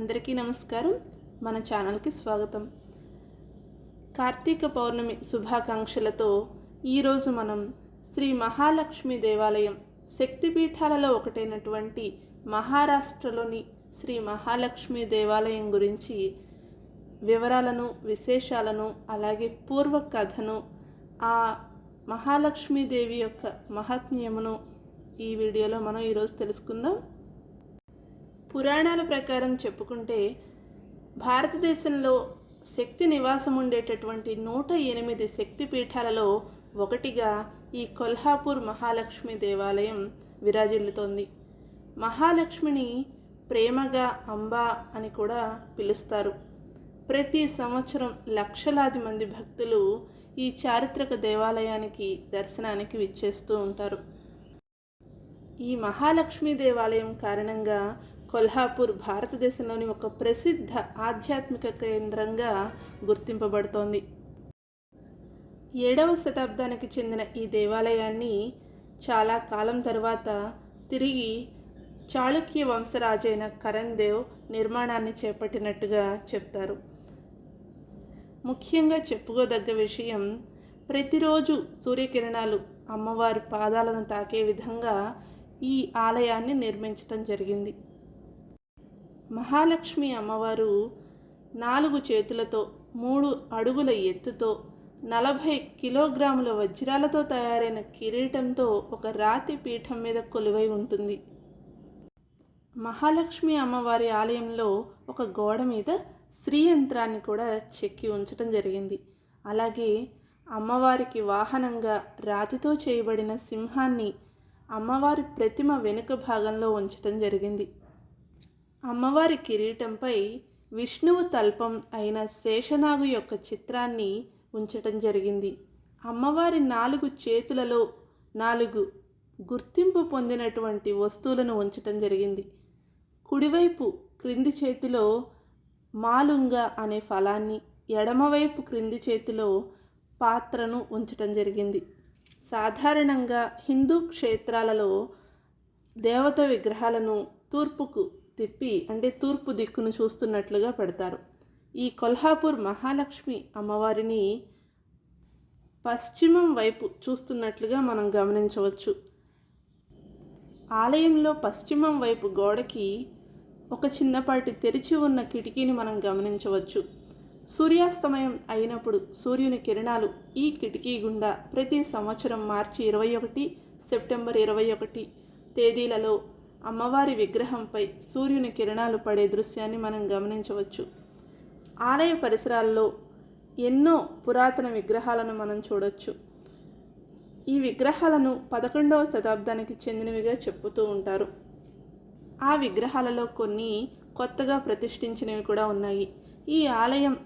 అందరికీ నమస్కారం. మన ఛానల్కి స్వాగతం. కార్తీక పౌర్ణమి శుభాకాంక్షలతో ఈరోజు మనం శ్రీ మహాలక్ష్మి దేవాలయం శక్తిపీఠాలలో ఒకటైనటువంటి మహారాష్ట్రలోని శ్రీ మహాలక్ష్మి దేవాలయం గురించి వివరాలను విశేషాలను అలాగే పూర్వ కథను ఆ మహాలక్ష్మీదేవి యొక్క మహాత్మ్యమును ఈ వీడియోలో మనం ఈరోజు తెలుసుకుందాం. పురాణాల ప్రకారం చెప్పుకుంటే భారతదేశంలో శక్తి నివాసం ఉండేటటువంటి నూట ఎనిమిది శక్తి పీఠాలలో ఒకటిగా ఈ కొల్హాపూర్ మహాలక్ష్మి దేవాలయం విరాజిల్లుతోంది. మహాలక్ష్మిని ప్రేమగా అంబా అని కూడా పిలుస్తారు. ప్రతి సంవత్సరం లక్షలాది మంది భక్తులు ఈ చారిత్రక దేవాలయానికి దర్శనానికి విచ్చేస్తూ ఉంటారు. ఈ మహాలక్ష్మి దేవాలయం కారణంగా కొల్హాపూర్ భారతదేశంలోని ఒక ప్రసిద్ధ ఆధ్యాత్మిక కేంద్రంగా గుర్తింపబడుతోంది. ఏడవ శతాబ్దానికి చెందిన ఈ దేవాలయాన్ని చాలా కాలం తర్వాత తిరిగి చాళుక్య వంశరాజైన కరణ్ దేవ్ నిర్మాణాన్ని చేపట్టినట్టుగా చెప్తారు. ముఖ్యంగా చెప్పుకోదగ్గ విషయం ప్రతిరోజు సూర్యకిరణాలు అమ్మవారి పాదాలను తాకే విధంగా ఈ ఆలయాన్ని నిర్మించటం జరిగింది. మహాలక్ష్మి అమ్మవారు నాలుగు చేతులతో మూడు అడుగుల ఎత్తుతో నలభై కిలోగ్రాముల వజ్రాలతో తయారైన కిరీటంతో ఒక రాతి పీఠం మీద కొలువై ఉంటుంది. మహాలక్ష్మి అమ్మవారి ఆలయంలో ఒక గోడ మీద శ్రీ యంత్రాన్ని కూడా చెక్కి ఉంచడం జరిగింది. అలాగే అమ్మవారికి వాహనంగా రాతితో చేయబడిన సింహాన్ని అమ్మవారి ప్రతిమ వెనుక భాగంలో ఉంచటం జరిగింది. అమ్మవారి కిరీటంపై విష్ణువు తల్పం అయిన శేషనాగు యొక్క చిత్రాన్ని ఉంచటం జరిగింది. అమ్మవారి నాలుగు చేతులలో నాలుగు గుర్తింపు పొందినటువంటి వస్తువులను ఉంచటం జరిగింది. కుడివైపు క్రింది చేతిలో మాలుంగ అనే ఫలాన్ని ఎడమవైపు క్రింది చేతిలో పాత్రను ఉంచటం జరిగింది. సాధారణంగా హిందూ క్షేత్రాలలో దేవత విగ్రహాలను తూర్పుకు తిప్పి అంటే తూర్పు దిక్కును చూస్తున్నట్లుగా పెడతారు. ఈ కొల్హాపూర్ మహాలక్ష్మి అమ్మవారిని పశ్చిమం వైపు చూస్తున్నట్లుగా మనం గమనించవచ్చు. ఆలయంలో పశ్చిమం వైపు గోడకి ఒక చిన్నపాటి తెరిచి ఉన్న కిటికీని మనం గమనించవచ్చు. సూర్యాస్తమయం అయినప్పుడు సూర్యుని కిరణాలు ఈ కిటికీ గుండా ప్రతి సంవత్సరం మార్చి ఇరవై ఒకటి సెప్టెంబర్ ఇరవై ఒకటి తేదీలలో అమ్మవారి విగ్రహంపై సూర్యుని కిరణాలు పడే దృశ్యాన్ని మనం గమనించవచ్చు. ఆలయ పరిసరాల్లో ఎన్నో పురాతన విగ్రహాలను మనం చూడొచ్చు. ఈ విగ్రహాలను పదకొండవ శతాబ్దానికి చెందినవిగా చెప్పుతూ ఉంటారు. ఆ విగ్రహాలలో కొన్ని కొత్తగా ప్రతిష్ఠించినవి కూడా ఉన్నాయి. ఈ ఆలయం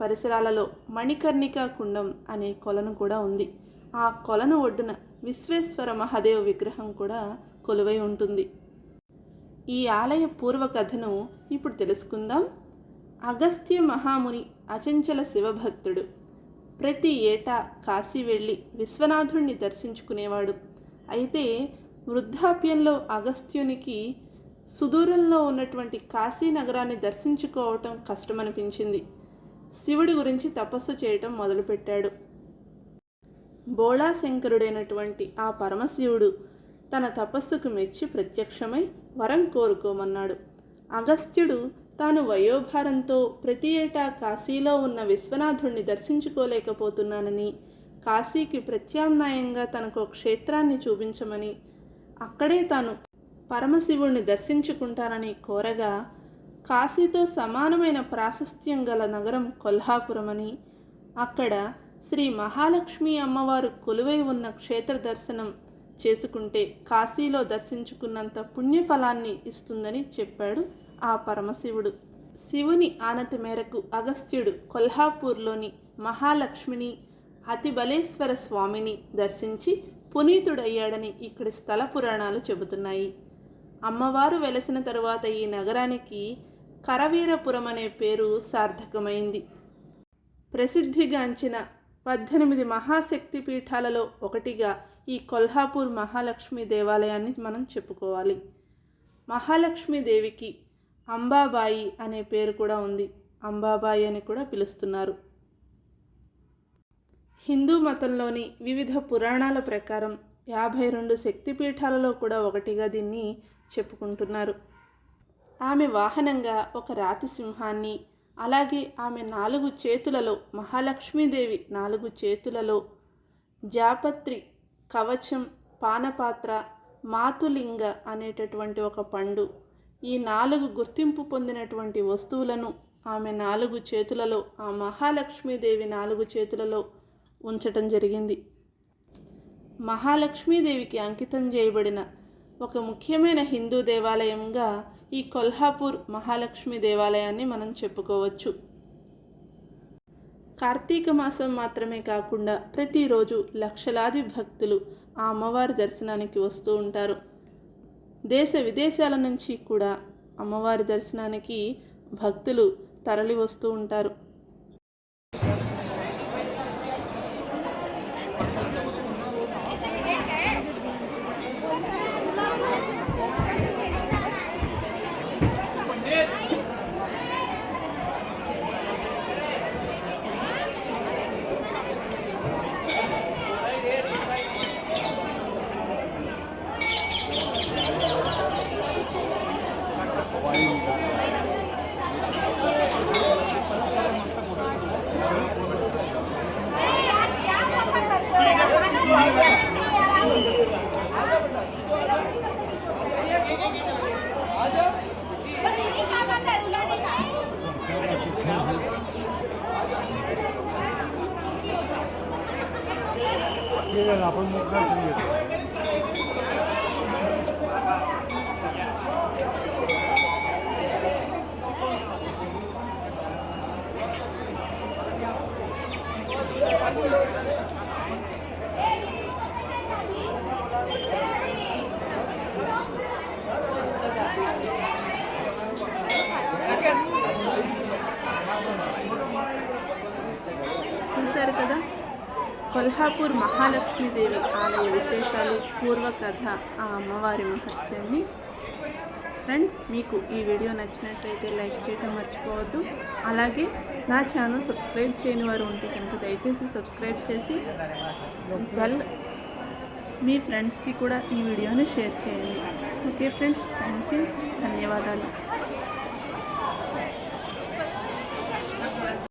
పరిసరాలలో మణికర్ణిక కుండం అనే కొలను కూడా ఉంది. ఆ కొలను ఒడ్డున విశ్వేశ్వర మహాదేవ్ విగ్రహం కూడా కొలువై ఉంటుంది. ఈ ఆలయ పూర్వకథను ఇప్పుడు తెలుసుకుందాం. అగస్త్య మహాముని అచంచల శివభక్తుడు. ప్రతి ఏటా కాశీ వెళ్ళి విశ్వనాథుణ్ణి దర్శించుకునేవాడు. అయితే వృద్ధాప్యంలో అగస్త్యునికి సుదూరంలో ఉన్నటువంటి కాశీ నగరాన్ని దర్శించుకోవటం కష్టమనిపించింది. శివుడి గురించి తపస్సు చేయటం మొదలుపెట్టాడు. బోళాశంకరుడైనటువంటి ఆ పరమశివుడు తన తపస్సుకు మెచ్చి ప్రత్యక్షమై వరం కోరుకోమన్నాడు. అగస్త్యుడు తాను వయోభారంతో ప్రతి ఏటా కాశీలో ఉన్న విశ్వనాథుణ్ణి దర్శించుకోలేకపోతున్నానని కాశీకి ప్రత్యామ్నాయంగా తనకు క్షేత్రాన్ని చూపించమని అక్కడే తాను పరమశివుణ్ణి దర్శించుకుంటానని కోరగా కాశీతో సమానమైన ప్రాశస్త్యం గల నగరం కొల్హాపురమని అక్కడ శ్రీ మహాలక్ష్మి అమ్మవారు కొలువై ఉన్న క్షేత్ర దర్శనం చేసుకుంటే కాశీలో దర్శించుకున్నంత పుణ్యఫలాన్ని ఇస్తుందని చెప్పాడు ఆ పరమశివుడు. శివుని ఆనతి మేరకు అగస్త్యుడు కొల్హాపూర్లోని మహాలక్ష్మిని అతిబలేశ్వర స్వామిని దర్శించి పునీతుడయ్యాడని ఇక్కడి స్థల పురాణాలు చెబుతున్నాయి. అమ్మవారు వెలసిన తరువాత ఈ నగరానికి కరవీరపురం అనే పేరు సార్థకమైంది. ప్రసిద్ధిగాంచిన పద్దెనిమిది మహాశక్తి పీఠాలలో ఒకటిగా ఈ కొల్హాపూర్ మహాలక్ష్మి దేవాలయాన్ని మనం చెప్పుకోవాలి. మహాలక్ష్మి దేవికి అంబాబాయి అనే పేరు కూడా ఉంది. అంబాబాయి అని కూడా పిలుస్తున్నారు. హిందూ మతంలోని వివిధ పురాణాల ప్రకారం యాభై రెండు శక్తిపీఠాలలో కూడా ఒకటిగా దీన్ని చెప్పుకుంటున్నారు. ఆమె వాహనంగా ఒక రాతి సింహాన్ని అలాగే ఆమె నాలుగు చేతులలో మహాలక్ష్మీదేవి నాలుగు చేతులలో జాపత్రి కవచం పానపాత్ర మాతులింగ అనేటటువంటి ఒక పండు. ఈ నాలుగు గుర్తింపు పొందినటువంటి వస్తువులను ఆమె నాలుగు చేతులలో ఆ మహాలక్ష్మీదేవి నాలుగు చేతులలో ఉంచటం జరిగింది. మహాలక్ష్మీదేవికి అంకితం చేయబడిన ఒక ముఖ్యమైన హిందూ దేవాలయంగా ఈ కొల్హాపూర్ మహాలక్ష్మి దేవాలయాన్ని మనం చెప్పుకోవచ్చు. కార్తీక మాసం మాత్రమే కాకుండా ప్రతిరోజు లక్షలాది భక్తులు ఆ అమ్మవారి దర్శనానికి వస్తూ ఉంటారు. దేశ విదేశాల నుంచి కూడా అమ్మవారి దర్శనానికి భక్తులు తరలి వస్తూ ఉంటారు. ठीक आहे आपण मग दर्शन घेतो చూశారు కదా కొల్హాపూర్ మహాలక్ష్మీదేవి ఆలయ విశేషాలు పూర్వకథ ఆ అమ్మవారి మహత్యాన్ని. ఫ్రెండ్స్ మీకు ఈ వీడియో నచ్చినట్లయితే లైక్ చేయడం మర్చిపోవద్దు. అలాగే నా ఛానల్ సబ్స్క్రైబ్ చేయని వారు ఉంటే కనుక దయచేసి సబ్స్క్రైబ్ చేసి వెల్ మీ ఫ్రెండ్స్కి కూడా ఈ వీడియోని షేర్ చేయండి. ఓకే ఫ్రెండ్స్ థ్యాంక్ యూ ధన్యవాదాలు.